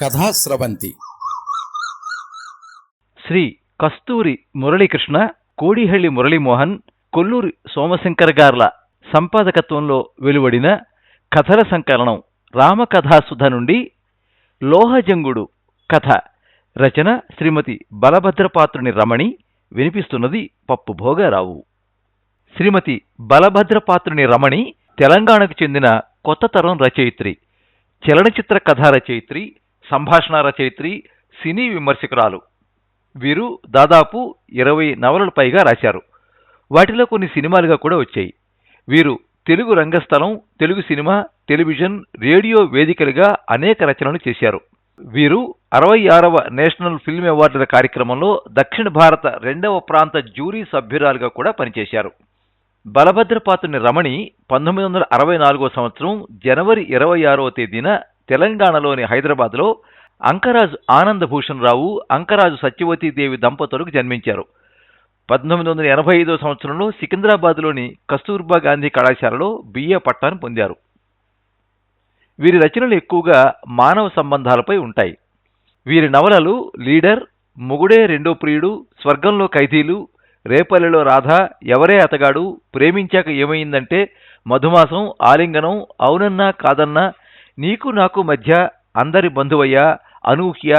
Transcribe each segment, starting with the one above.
కథాస్రవంతి శ్రీ కస్తూరి మురళీకృష్ణ కోడిహళ్ళి మురళీమోహన్ కొల్లూరి సోమశంకర్ గార్ల సంపాదకత్వంలో వెలువడిన కథల సంకలనం రామకథాసుధ నుండి లోహజంగుడు కథ రచన శ్రీమతి బలభద్రపాత్రుని రమణి వినిపిస్తున్నది పప్పు భోగారావు. శ్రీమతి బలభద్రపాత్రుని రమణి తెలంగాణకు చెందిన కొత్త తరం రచయిత్రి చలనచిత్ర కథా రచయిత్రి సంభాషణ రచయిత్రి సినీ విమర్శకురాలు. వీరు దాదాపు ఇరవై నవలలు పైగా రాశారు. వాటిలో కొన్ని సినిమాలుగా కూడా వచ్చాయి. వీరు తెలుగు రంగస్థలం తెలుగు సినిమా టెలివిజన్ రేడియో వేదికలుగా అనేక రచనలు చేశారు. వీరు అరవై ఆరవ నేషనల్ ఫిల్మ్ అవార్డుల కార్యక్రమంలో దక్షిణ భారత రెండవ ప్రాంత జ్యూరీ సభ్యురాలుగా కూడా పనిచేశారు. బలభద్రపాతుని రమణి పంతొమ్మిది వందల అరవై నాలుగో సంవత్సరం జనవరి ఇరవై ఆరవ తేదీన తెలంగాణలోని హైదరాబాద్లో అంకరాజ్ ఆనందభూషణ్ రావు అంకరాజు సత్యవతీదేవి దంపతులకు జన్మించారు. పంతొమ్మిది వందల ఎనభై ఐదో సంవత్సరంలో సికింద్రాబాద్లోని కస్తూర్బా గాంధీ కళాశాలలో బిఏ పట్టాను పొందారు. వీరి రచనలు ఎక్కువగా మానవ సంబంధాలపై ఉంటాయి. వీరి నవలలు లీడర్ ముగుడే రెండో ప్రియుడు స్వర్గంలో ఖైదీలు రేపల్లెలో రాధ ఎవరే అతగాడు ప్రేమించాక ఏమైందంటే మధుమాసం ఆలింగనం అవునన్నా కాదన్నా నీకు నాకు మధ్య అందరి బంధువయ్య అనూహ్య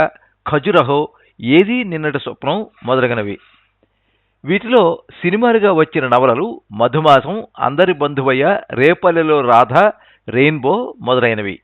ఖజురహో ఏది నిన్నటి స్వప్నం మొదలగునవి. వీటిలో సినిమాలుగా వచ్చిన నవలలు మధుమాసం అందరి బంధువయ్య రేపల్లెలో రాధ రెయిన్బో మొదలైనవి.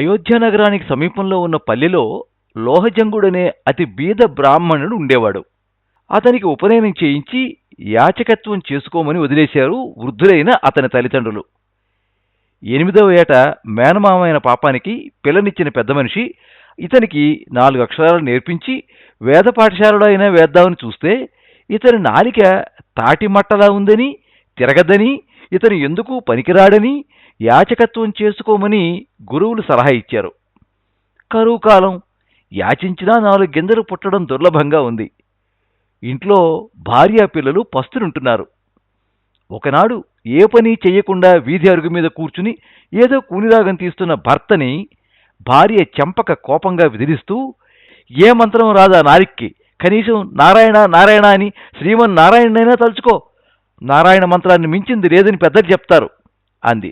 అయోధ్య నగరానికి సమీపంలో ఉన్న పల్లెలో లోహజంగుడనే అతి బీద బ్రాహ్మణుడు ఉండేవాడు. అతనికి ఉపనయనం చేయించి యాచకత్వం చేసుకోమని వదిలేశారు వృద్ధులైన అతని తల్లిదండ్రులు. ఎనిమిదవ ఏట మేనమామైన పాపానికి పిల్లనిచ్చిన పెద్ద మనిషి ఇతనికి నాలుగు అక్షరాలు నేర్పించి వేద పాఠశాలలో అయినా వేద్దామని చూస్తే ఇతని నాలిక తాటిమట్టలా ఉందని తిరగదని ఇతను ఎందుకు పనికిరాడని యాచకత్వం చేసుకోమని గురువులు సలహా ఇచ్చారు. కరువు కాలం యాచించినా నాలుగు గింజలు పుట్టడం దుర్లభంగా ఉంది. ఇంట్లో భార్యా పిల్లలు పస్తులుంటున్నారు. ఒకనాడు ఏ పని చెయ్యకుండా వీధి అరుగు మీద కూర్చుని ఏదో కూనిరాగం తీస్తున్న భర్తని భార్య చెంపక కోపంగా విదిలిస్తూ ఏ మంత్రం రాదా నారిక్కి? కనీసం నారాయణ నారాయణ అని శ్రీమన్ నారాయణనైనా తలుచుకో. నారాయణ మంత్రాన్ని మించింది లేదని పెద్దలు చెప్తారు అంది.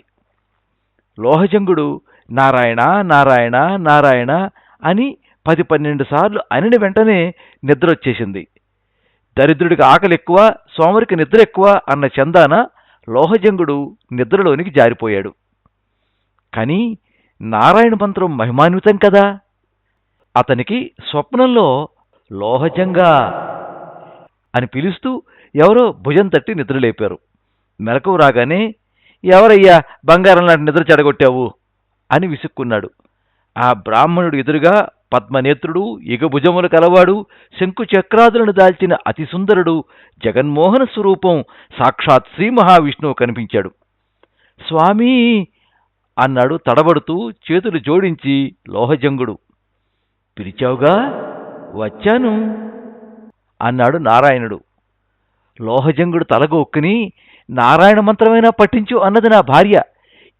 లోహజంగుడు నారాయణ నారాయణ నారాయణ అని పది పన్నెండు సార్లు అనిన వెంటనే నిద్ర వచ్చేసింది దరిద్రుడికి ఆకలి ఎక్కువ సోమరికి నిద్ర ఎక్కువ అన్న చందాన లోహజంగుడు నిద్రలోనికి జారిపోయాడు. కానీ నారాయణ మంత్రం మహిమాన్వితం కదా! అతనికి స్వప్నంలో లోహజంగా అని పిలుస్తూ ఎవరో భుజం తట్టి నిద్రలేపారు. మెలకువ రాగానే ఎవరయ్యా బంగారం లాంటి నిద్ర చెడగొట్టావు? అని విసుక్కున్నాడు. ఆ బ్రాహ్మణుడు ఎదురుగా పద్మనేత్రుడు ఇగభుజములు కలవాడు శంకుచక్రాదులను దాల్చిన అతి సుందరుడు జగన్మోహన స్వరూపం సాక్షాత్ శ్రీ మహావిష్ణువు కనిపించాడు. స్వామీ! అన్నాడు తడబడుతూ చేతులు జోడించి లోహజంగుడు. పిలిచావుగా? వచ్చాను. అన్నాడు నారాయణుడు. లోహజంగుడు తలగొక్కుని నారాయణ మంత్రమైనా పట్టించు అన్నది నా భార్య.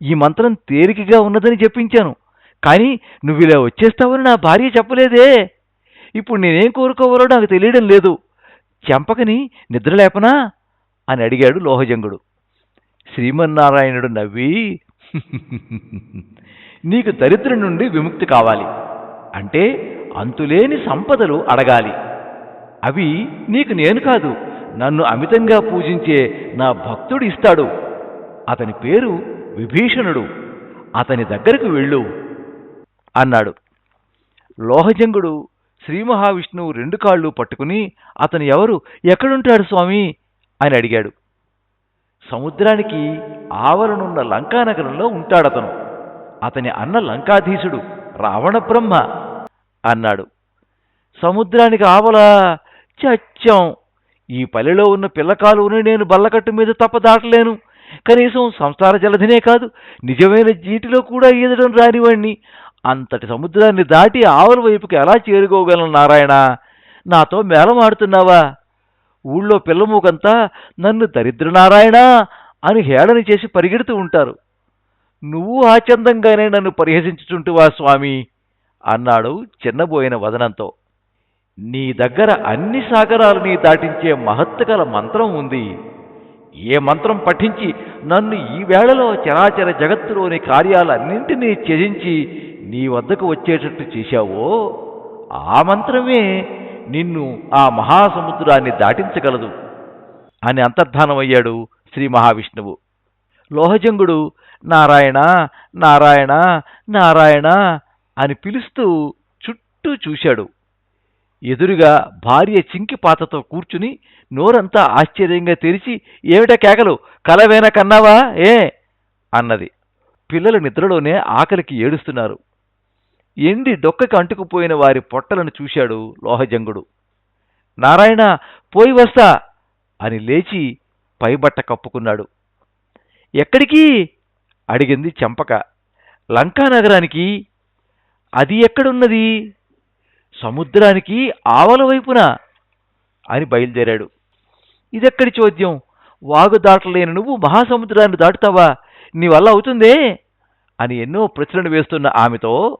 ఈ మంత్రం తేలికగా ఉన్నదని చెప్పించాను. కానీ నువ్వు ఇలా వచ్చేస్తావని నా భార్య చెప్పలేదే. ఇప్పుడు నేనేం కోరుకోవాలో నాకు తెలియడం లేదు. చెంపకని నిద్ర లేపనా? అని అడిగాడు లోహజంగుడు. శ్రీమన్నారాయణుడు నవ్వి నీకు దరిద్రం నుండి విముక్తి కావాలి అంటే అంతులేని సంపదలు అడగాలి అవి నీకు నేను కాదు నన్ను అమితంగా పూజించే నా భక్తుడు ఇస్తాడు. అతని పేరు విభీషణుడు. అతని దగ్గరకు వెళ్ళు అన్నాడు. లోహజంగుడు శ్రీ మహావిష్ణువు రెండు కాళ్ళు పట్టుకుని అతను ఎవరు? ఎక్కడుంటాడు స్వామి? అని అడిగాడు. సముద్రానికి ఆవరణున్న లంకానగరంలో ఉంటాడతను. అతని అన్న లంకాధీశుడు రావణ బ్రహ్మ అన్నాడు. సముద్రానికి ఆవల చచ్చం ఈ పల్లెలో ఉన్న పిల్లకాలువని నేను బల్లకట్టు మీద తప్ప దాటలేను. కనీసం సంసార జలధినే కాదు నిజమైన జీటిలో కూడా ఈదడం రానివాణ్ణి. అంతటి సముద్రాన్ని దాటి ఆవుల వైపుకి ఎలా చేరుకోగలను నారాయణ? నాతో మేళమాడుతున్నావా? ఊళ్ళో పిల్లమూకంతా నన్ను దరిద్ర నారాయణ అని హేళన చేసి పరిగెడుతూ ఉంటారు. నువ్వు ఆచందంగానే నన్ను పరిహసించుచుంటువా స్వామి అన్నాడు చిన్నబోయిన వదనంతో. నీ దగ్గర అన్ని సాగరాలని దాటించే మహత్తుగల మంత్రం ఉంది. ఏ మంత్రం పఠించి నన్ను ఈ వేళలో చరాచర జగత్తులోని కార్యాలన్నింటినీ త్యజించి నీ వద్దకు వచ్చేటట్టు చేశావో ఆ మంత్రమే నిన్ను ఆ మహాసముద్రాన్ని దాటించగలదు అని అంతర్ధానమయ్యాడు శ్రీ మహావిష్ణువు. లోహజంగుడు నారాయణ నారాయణ నారాయణ అని పిలుస్తూ చుట్టూ చూశాడు. ఎదురుగా భార్య చింకి పాతతో కూర్చుని నోరంతా ఆశ్చర్యంగా తెరిచి ఏమిటా కేకలు? కలవేన కన్నావా? ఏ? అన్నది. పిల్లలు నిద్రలోనే ఆకలికి ఏడుస్తున్నారు. ఎండి డొక్కకి అంటుకుపోయిన వారి పొట్టలను చూశాడు లోహజంగుడు. నారాయణ పోయి వస్తా అని లేచి పైబట్ట కప్పుకున్నాడు. ఎక్కడికి? అడిగింది చెంపక. లంకా నగరానికి. అది ఎక్కడున్నది? సముద్రానికి ఆవల వైపున అని బయలుదేరాడు. ఇదెక్కడి చోద్యం? వాగు దాటలేని నువ్వు మహాసముద్రాన్ని దాటుతావా? నీ వల్ల అవుతుందే? అని ఎన్నో ప్రశ్నలు వేస్తున్న ఆమెతో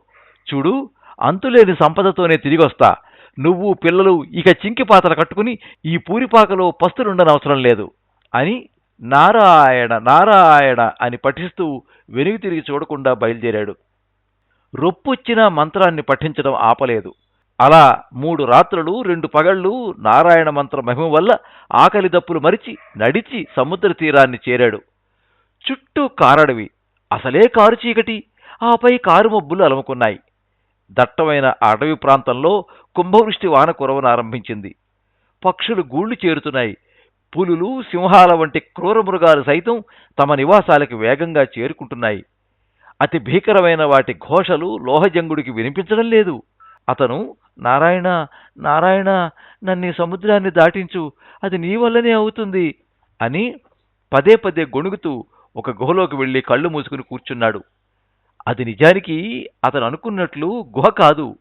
చూడు అంతులేని సంపదతోనే తిరిగొస్తా. నువ్వు పిల్లలు ఇక చింకి పాత్ర కట్టుకుని ఈ పూరిపాకలో పస్తులుండనవసరం లేదు అని నారాయణ నారాయణ అని పఠిస్తూ వెనుగు తిరిగి చూడకుండా బయలుదేరాడు. రొప్పొచ్చిన మంత్రాన్ని పఠించడం ఆపలేదు. అలా మూడు రాత్రులు రెండు పగళ్ళు నారాయణ మంత్ర మహిమ వల్ల ఆకలి దప్పులు మరిచి నడిచి సముద్ర తీరాన్ని చేరాడు. చుట్టూ కారడవి. అసలే కారు చీకటి. ఆపై కారు మబ్బులు అలముకున్నాయి. దట్టమైన అడవి ప్రాంతంలో కుంభవృష్టి వాన కురవనారంభించింది పక్షులు గూళ్ళు చేరుతున్నాయి. పులులు సింహాల వంటి క్రూర మృగాలు సైతం తమ నివాసాలకు వేగంగా చేరుకుంటున్నాయి. అతి భీకరమైన వాటి ఘోషలు లోహజంగుడికి వినిపించడం లేదు. అతను నారాయణ నారాయణ నన్ను సముద్రాన్ని దాటించు అది నీ వల్లనే అవుతుంది అని పదే పదే గొణుగుతూ ఒక గుహలోకి వెళ్ళి కళ్ళు మూసుకుని కూర్చున్నాడు. అది నిజానికి అతను అనుకున్నట్లు గుహ కాదు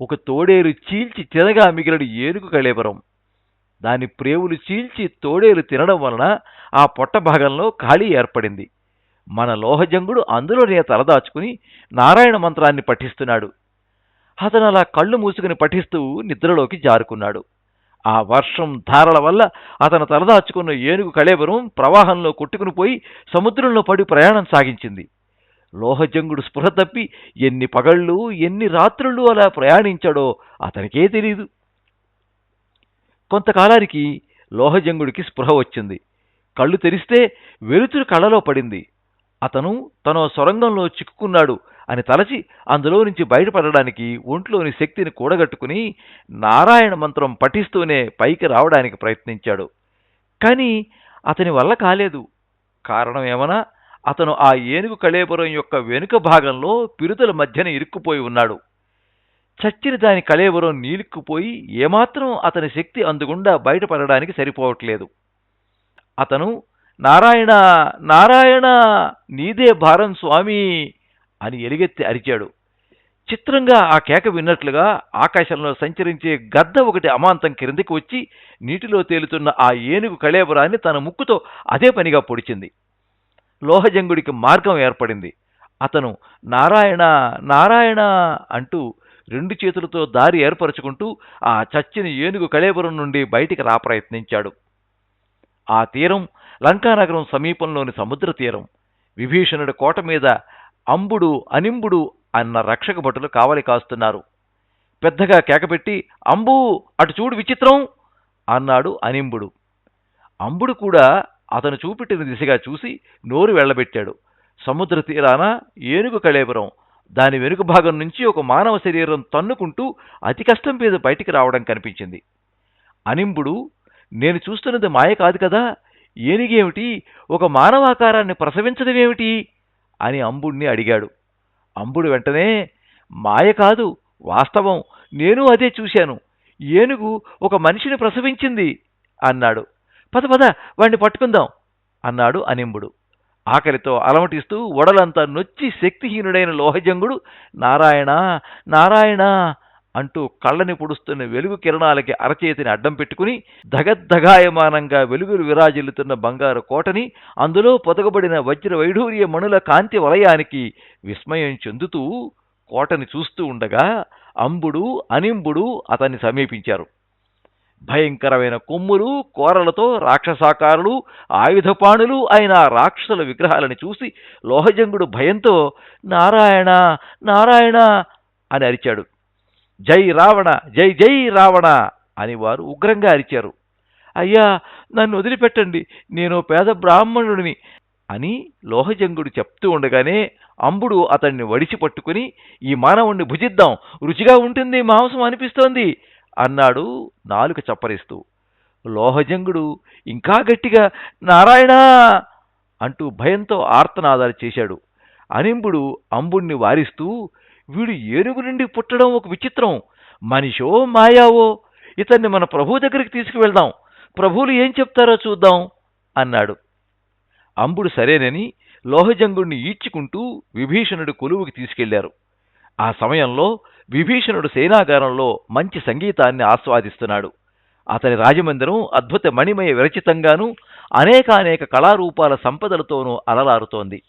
ఒక తోడేరు చీల్చి తినగా మిగిలిన ఏనుగు కళేబరం. దాని ప్రేవులు చీల్చి తోడేలు తినడం వలన ఆ పొట్ట భాగంలో ఖాళీ ఏర్పడింది. మన లోహజంగుడు అందులోనే తలదాచుకుని నారాయణ మంత్రాన్ని పఠిస్తున్నాడు. అతను అలా కళ్ళు మూసుకుని పఠిస్తూ నిద్రలోకి జారుకున్నాడు. ఆ వర్షం ధారల వల్ల అతను తలదాచుకున్న ఏనుగు కళేబరం ప్రవాహంలో కొట్టుకుని పోయి సముద్రంలో పడి ప్రయాణం సాగించింది. లోహజంగుడు స్పృహ తప్పి ఎన్ని పగళ్ళు ఎన్ని రాత్రులు అలా ప్రయాణించాడో అతనికే తెలియదు కొంతకాలానికి లోహజంగుడికి స్పృహ వచ్చింది. కళ్ళు తెరిస్తే వెలుతురు కళ్ళలో పడింది. అతను తన సొరంగంలో చిక్కుకున్నాడు. అని తలచి అందులో నుంచి బయటపడడానికి ఒంట్లోని శక్తిని కూడగట్టుకుని నారాయణ మంత్రం పఠిస్తూనే పైకి రావడానికి ప్రయత్నించాడు. కానీ అతని వల్ల కాలేదు. కారణం ఏమనా? అతను ఆ ఏనుగు కళేబరం యొక్క వెనుక భాగంలో పిరుతల మధ్యన ఇరుక్కుపోయి ఉన్నాడు. చచ్చిన దాని కళేబరం నీలిక్కుపోయి ఏమాత్రం అతని శక్తి అందుగుండా బయటపడడానికి సరిపోవట్లేదు. అతను నారాయణ నారాయణ నీదే భారం స్వామి అని ఎలుగెత్తి అరిచాడు. చిత్రంగా ఆ కేక విన్నట్లుగా ఆకాశంలో సంచరించే గద్ద ఒకటి అమాంతం క్రిందికి వచ్చి నీటిలో తేలుతున్న ఆ ఏనుగు కళేబరాన్ని తన ముక్కుతో అదే పనిగా పొడిచింది. లోహజంగుడికి మార్గం ఏర్పడింది. అతను నారాయణ నారాయణ అంటూ రెండు చేతులతో దారి ఏర్పరచుకుంటూ ఆ చచ్చిన ఏనుగు కళేబరం నుండి బయటికి రాప్రయత్నించాడు ఆ తీరం లంకానగరం సమీపంలోని సముద్ర తీరం. విభీషణుడి కోట మీద అంబుడు అనింబుడు అన్న రక్షక భటులు కావలి కాస్తున్నారు. పెద్దగా కేకపెట్టి అంబు అటు చూడు విచిత్రం! అన్నాడు అనింబుడు. అంబుడు కూడా అతను చూపెట్టిన దిశగా చూసి నోరు వెళ్ళబెట్టాడు సముద్ర తీరాన ఏనుగు కళేపురం దాని వెనుక భాగం నుంచి ఒక మానవ శరీరం తన్నుకుంటూ అతి కష్టం మీద బయటికి రావడం కనిపించింది. అనింబుడు నేను చూస్తున్నది మాయ కాదు కదా! ఏనుగేమిటి? ఒక మానవాకారాన్ని ప్రసవించడమేమిటి? అని అంబుడిని అడిగాడు. అంబుడు వెంటనే మాయ కాదు వాస్తవం. నేను అదే చూశాను. ఏనుగు ఒక మనిషిని ప్రసవించింది అన్నాడు. పద పద వాణ్ణి పట్టుకుందాం అన్నాడు అనింబుడు. ఆకలితో అలమటిస్తూ ఒడలంతా నొచ్చి శక్తిహీనుడైన లోహజంగుడు నారాయణ నారాయణ అంటూ కళ్ళని పొడుస్తున్న వెలుగు కిరణాలకి అరచేతిని అడ్డం పెట్టుకుని ధగద్ధగాయమానంగా వెలుగులు విరాజిల్లుతున్న బంగారు కోటని అందులో పొదగబడిన వజ్ర వైఢూర్య మణుల కాంతి వలయానికి విస్మయం చెందుతూ కోటని చూస్తూ ఉండగా అంబుడు అనింబుడు అతన్ని సమీపించారు. భయంకరమైన కొమ్ములు కోరలతో రాక్షసాకారులు ఆయుధపాణులు అయిన రాక్షసుల విగ్రహాలను చూసి లోహజంగుడు భయంతో నారాయణ నారాయణ అని అరిచాడు. జై రావణ జై జై రావణ అని వారు ఉగ్రంగా అరిచారు. అయ్యా నన్ను వదిలిపెట్టండి నేను పేద బ్రాహ్మణుడిని అని లోహజంగుడు చెప్తూ ఉండగానే అంబుడు అతన్ని వడిచి పట్టుకుని ఈ మానవుణ్ణి భుజిద్దాం రుచిగా ఉంటుంది మాంసం అనిపిస్తోంది అన్నాడు నాలుక చప్పరిస్తూ. లోహజంగుడు ఇంకా గట్టిగా నారాయణ అంటూ భయంతో ఆర్తనాదాలు చేశాడు. అనింబుడు అంబుణ్ణి వారిస్తూ వీడు ఏనుగు నుండి పుట్టడం ఒక విచిత్రం. మనిషో మాయావో ఇతన్ని మన ప్రభు దగ్గరికి తీసుకువెళ్దాం. ప్రభువులు ఏం చెప్తారో చూద్దాం అన్నాడు. అంబుడు సరేనని లోహజంగుణ్ణి ఈడ్చుకుంటూ విభీషణుడు కొలువుకి తీసుకెళ్ళారు. ఆ సమయంలో విభీషణుడు సేనాగారంలో మంచి సంగీతాన్ని ఆస్వాదిస్తున్నాడు. అతని రాజమందిరం అద్భుత మణిమయ విరచితంగానూ అనేకానేక కళారూపాల సంపదలతోనూ అలలారుతోంది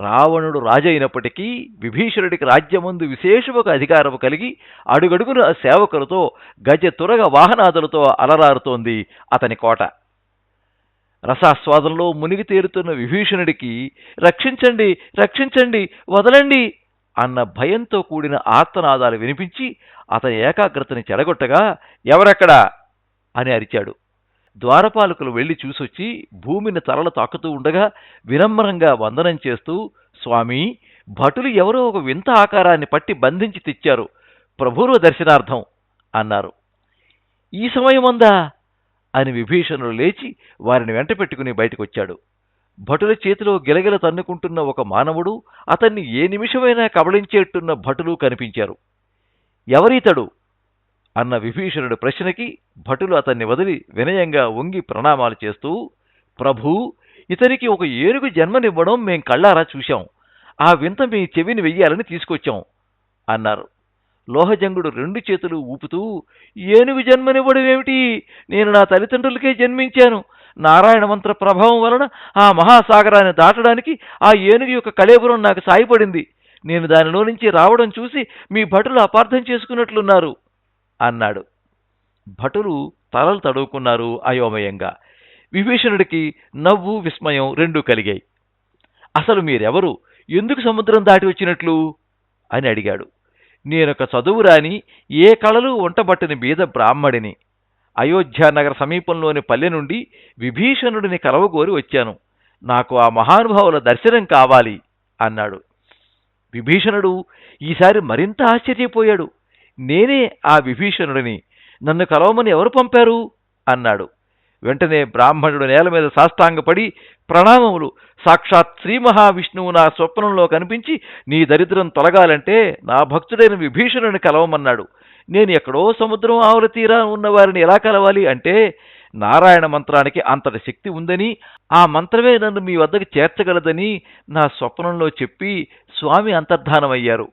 రావణుడు రాజైనప్పటికీ విభీషణుడికి రాజ్యమందు విశేషముగా అధికారము కలిగి అడుగడుగున సేవకులతో గజ తురగ వాహనాదులతో అలరారుతోంది అతని కోట. రసాస్వాదంలో మునిగి తేలుతున్న విభీషణుడికి రక్షించండి రక్షించండి వదలండి అన్న భయంతో కూడిన ఆర్తనాదాలు వినిపించి అతని ఏకాగ్రతని చెడగొట్టగా ఎవరెక్కడా? అని అరిచాడు. ద్వారపాలకులు వెళ్ళి చూసొచ్చి భూమిని తలలు తాకుతూ ఉండగా వినమ్రంగా వందనం చేస్తూ స్వామి భటులు ఎవరో ఒక వింత ఆకారాన్ని పట్టి బంధించి తెచ్చారు. ప్రభువుల దర్శనార్థం అన్నారు. ఈ సమయమందా? అని విభీషణుడు లేచి వారిని వెంట పెట్టుకుని బయటకొచ్చాడు. భటుల చేతిలో గిలగిల తన్నుకుంటున్న ఒక మానవుడు అతన్ని ఏ నిమిషమైనా కబళించేట్టున్న భటులు కనిపించారు. ఎవరితడు? అన్న విభీషణుడి ప్రశ్నకి భటులు అతన్ని వదిలి వినయంగా వంగి ప్రణామాలు చేస్తూ ప్రభూ ఇతనికి ఒక ఏనుగు జన్మనివ్వడం మేం కళ్ళారా చూశాం. ఆ వింత మీ చెవిని వెయ్యాలని తీసుకొచ్చాం అన్నారు. లోహజంగుడు రెండు చేతులు ఊపుతూ ఏనుగు జన్మనివ్వడం ఏమిటి? నేను నా తల్లిదండ్రులకే జన్మించాను. నారాయణ మంత్ర ప్రభావం వలన ఆ మహాసాగరాన్ని దాటడానికి ఆ ఏనుగు యొక్క కళేబురం నాకు సాయపడింది. నేను దానిలో నుంచి రావడం చూసి మీ భటులు అపార్థం చేసుకున్నట్లున్నారు. అన్నాడు. భటులు తలలు తడువుకున్నారు అయోమయంగా. విభీషణుడికి నవ్వు విస్మయం రెండూ కలిగాయి. అసలు మీరెవరు? ఎందుకు సముద్రం దాటి వచ్చినట్లు? అని అడిగాడు. నేనొక చదువు రాని ఏ కళలు వంటబట్టని బీద బ్రాహ్మడిని. అయోధ్యానగర సమీపంలోని పల్లె నుండి విభీషణుడిని కలవగోరి వచ్చాను. నాకు ఆ మహానుభావుల దర్శనం కావాలి అన్నాడు. విభీషణుడు ఈసారి మరింత ఆశ్చర్యపోయాడు. నేనే ఆ విభీషణుడిని. నన్ను కలవమని ఎవరు పంపారు? అన్నాడు. వెంటనే బ్రాహ్మణుడు నేల మీద సాష్టాంగపడి ప్రణామములు సాక్షాత్ శ్రీ మహావిష్ణువు నా స్వప్నంలో కనిపించి నీ దరిద్రం తొలగాలంటే నా భక్తుడైన విభీషణుని కలవమన్నాడు. నేను ఎక్కడో సముద్రం ఆవుల తీరా ఉన్న వారిని ఎలా కలవాలి అంటే నారాయణ మంత్రానికి అంతటి శక్తి ఉందని ఆ మంత్రమే నన్ను మీ వద్దకు చేర్చగలదని నా స్వప్నంలో చెప్పి స్వామి అంతర్ధానమయ్యారు.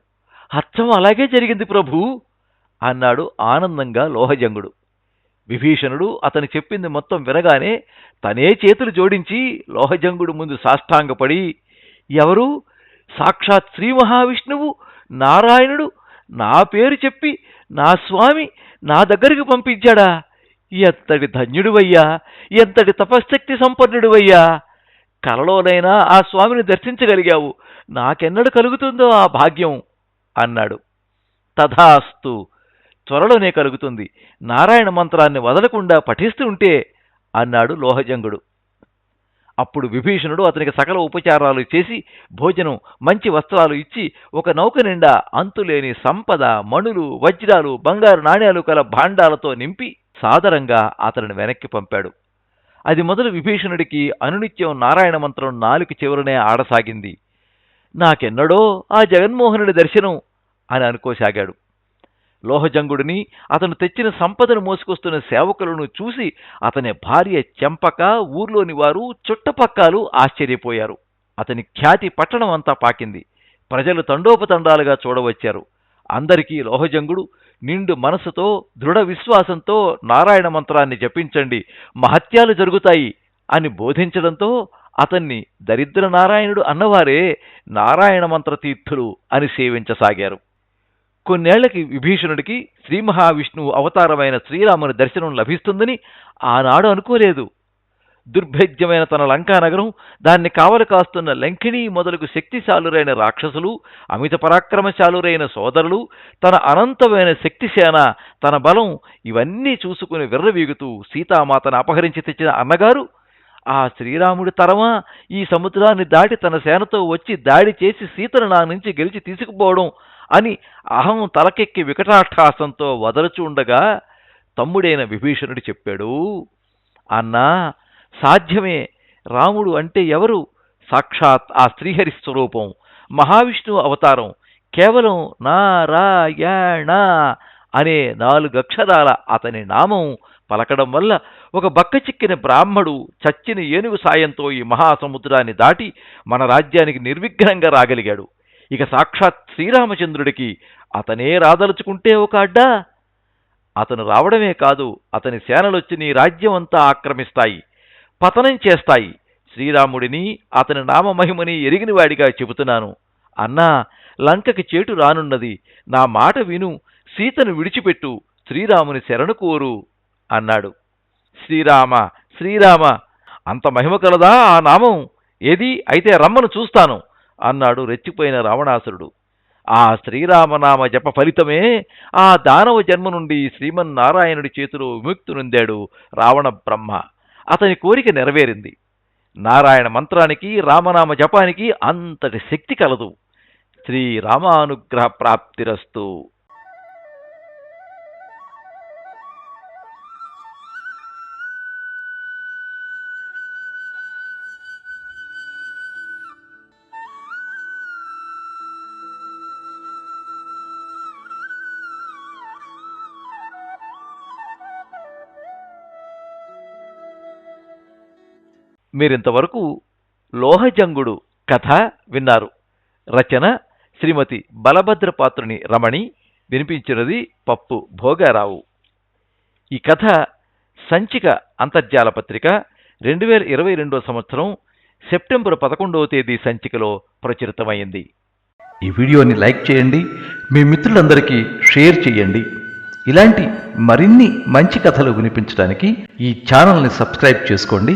అచ్చం అలాగే జరిగింది ప్రభూ. అన్నాడు ఆనందంగా లోహజంగుడు. విభీషణుడు అతను చెప్పింది మొత్తం వినగానే తనే చేతులు జోడించి లోహజంగుడు ముందు సాష్టాంగపడి ఎవరు? సాక్షాత్ శ్రీ మహావిష్ణువు నారాయణుడు నా పేరు చెప్పి నా స్వామి నా దగ్గరికి పంపించాడా? ఎంతటి ధన్యుడివయ్యా ఎంతటి తపశ్శక్తి సంపన్నుడివయ్యా. కలలోనైనా ఆ స్వామిని దర్శించగలిగావు నాకెన్నడు కలుగుతుందో ఆ భాగ్యం అన్నాడు. తథాస్తు త్వరలోనే కలుగుతుంది. నారాయణ మంత్రాన్ని వదలకుండా పఠిస్తూ ఉంటే అన్నాడు లోహజంగుడు. అప్పుడు విభీషణుడు అతనికి సకల ఉపచారాలు చేసి భోజనం మంచి వస్త్రాలు ఇచ్చి ఒక నౌక నిండా అంతులేని సంపద మణులు వజ్రాలు బంగారు నాణ్యాలు కల భాండాలతో నింపి సాదరంగా అతనిని వెనక్కి పంపాడు. అది మొదలు విభీషణుడికి అనునిత్యం నారాయణ మంత్రం నాలుగు చివరనే ఆడసాగింది. నాకెన్నడో ఆ జగన్మోహనుడి దర్శనం అని అనుకోసాగాడు. లోహజంగుడిని అతను తెచ్చిన సంపదను మోసుకొస్తున్న సేవకులను చూసి అతని భార్య చెంపక ఊర్లోని వారు చుట్టపక్కాలు ఆశ్చర్యపోయారు. అతని ఖ్యాతి పట్టణం అంతా పాకింది. ప్రజలు తండోపతండాలుగా చూడవచ్చారు. అందరికీ లోహజంగుడు నిండు మనసుతో దృఢ విశ్వాసంతో నారాయణ మంత్రాన్ని జపించండి మహత్యాలు జరుగుతాయి అని బోధించడంతో అతన్ని దరిద్ర నారాయణుడు అన్నవారే నారాయణ మంత్ర తీర్థులు అని సేవించసాగారు. కొన్నేళ్ళకి విభీషణుడికి శ్రీ మహావిష్ణువు అవతారమైన శ్రీరాముని దర్శనం లభిస్తుందని ఆనాడు అనుకోలేదు. దుర్భేద్యమైన తన లంకానగరం దాన్ని కావలి కాస్తున్న లంకిణి మొదలగు శక్తిశాలురైన రాక్షసులు అమిత పరాక్రమశాలురైన సోదరులు తన అనంతమైన శక్తిసేన తన బలం ఇవన్నీ చూసుకుని విర్రవీగుతూ సీతామాతను అపహరించి తెచ్చిన అన్నగారు ఆ శ్రీరాముడి తరమా ఈ సముద్రాన్ని దాటి తన సేనతో వచ్చి దాడి చేసి సీతను నా నుంచి గెలిచి తీసుకుపోవడం అని అహం తలకెక్కి వికటాఠాసంతో వదలుచుండగా తమ్ముడైన విభీషణుడు చెప్పాడు అన్నా సాధ్యమే. రాముడు అంటే ఎవరు? సాక్షాత్ ఆ శ్రీహరి స్వరూపం. మహావిష్ణువు అవతారం. కేవలం నారాయణ అనే నాలుగక్షరాల అతని నామం పలకడం వల్ల ఒక బక్క చిక్కిన బ్రాహ్మడు చచ్చిన ఏనుగు సాయంతో ఈ మహాసముద్రాన్ని దాటి మన రాజ్యానికి నిర్విఘ్నంగా రాగలిగాడు. ఇక సాక్షాత్ శ్రీరామచంద్రుడికి అతనే రాదలుచుకుంటే ఒక అడ్డా. అతను రావడమే కాదు అతని సేనలొచ్చి నీ రాజ్యం అంతా ఆక్రమిస్తాయి పతనం చేస్తాయి. శ్రీరాముడిని అతని నామమహిమని ఎరిగినవాడిగా చెబుతున్నాను. అన్నా లంకకి చేటు రానున్నది. నా మాట విను సీతను విడిచిపెట్టు శ్రీరాముని శరణు కోరు అన్నాడు. శ్రీరామ శ్రీరామ అంత మహిమ కలదా ఆ నామం? ఏది? అయితే రమ్మను చూస్తాను. అన్నాడు రెచ్చిపోయిన రావణాసురుడు. ఆ శ్రీరామనామ జప ఫలితమే ఆ దానవ జన్మ నుండి శ్రీమన్నారాయణుడి చేతిలో విముక్తి నొందాడు రావణ బ్రహ్మ. అతని కోరిక నెరవేరింది. నారాయణ మంత్రానికి రామనామ జపానికి అంతటి శక్తి కలదు. శ్రీరామానుగ్రహ ప్రాప్తిరస్తు. మీరింతవరకు లోహజంగుడు కథ విన్నారు. రచన శ్రీమతి బలభద్రపాత్రుని రమణి వినిపించినది పప్పు భోగారావు. ఈ కథ సంచిక అంతర్జాల పత్రిక రెండు వేల ఇరవై రెండో సంవత్సరం సెప్టెంబర్ పదకొండవ తేదీ సంచికలో ప్రచురితమైంది. ఈ వీడియోని లైక్ చేయండి మీ మిత్రులందరికీ షేర్ చేయండి. ఇలాంటి మరిన్ని మంచి కథలు వినిపించడానికి ఈ ఛానల్ని సబ్స్క్రైబ్ చేసుకోండి.